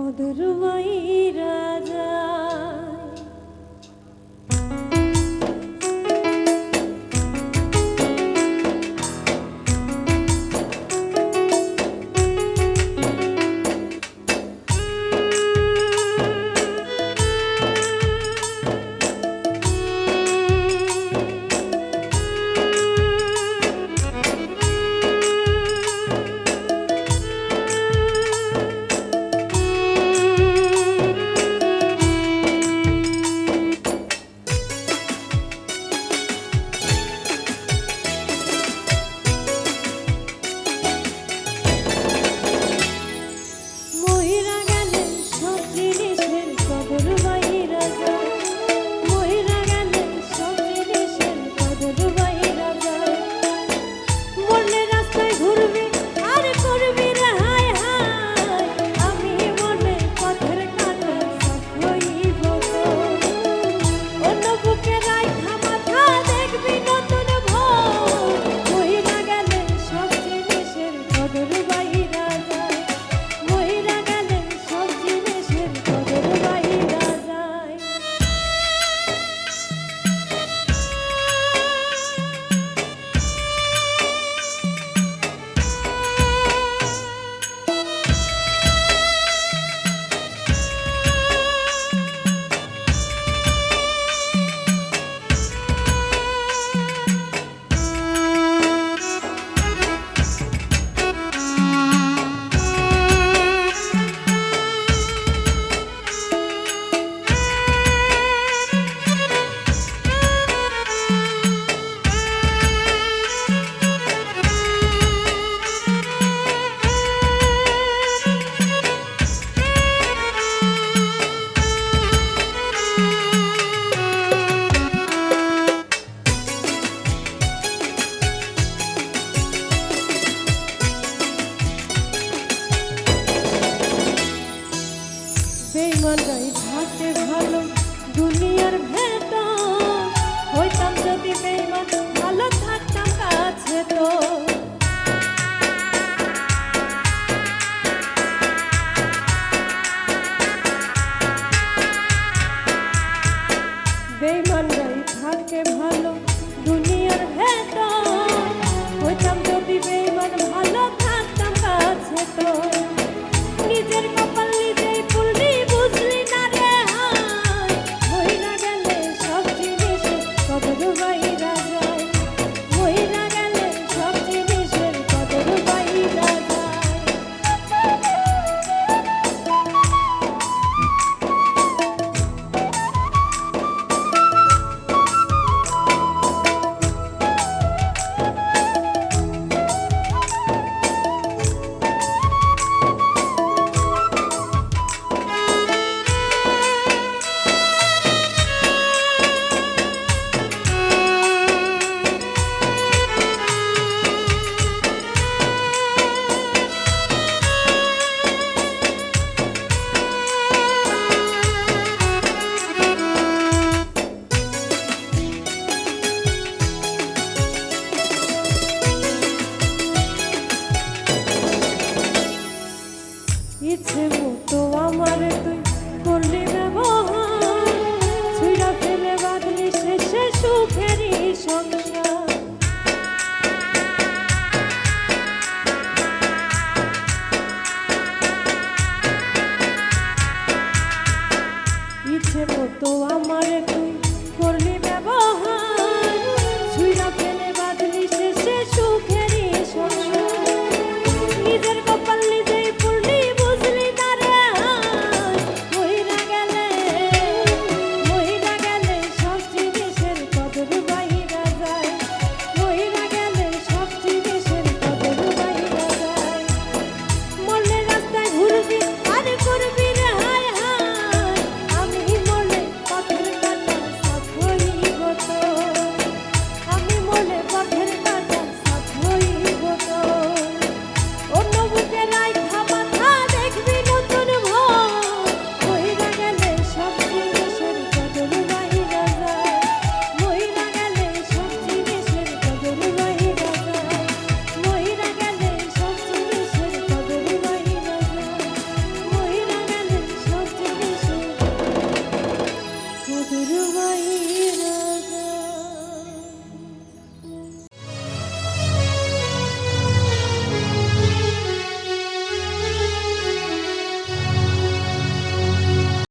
কদর রাজা গলায় ঘাটে ভালো দুনিয়ার ভেতর। হইতাম যদি বেমান ভালো থাকতাম কাছে তো। right. ইচ্ছে মতো আমার তুই করলি ব্যবহার।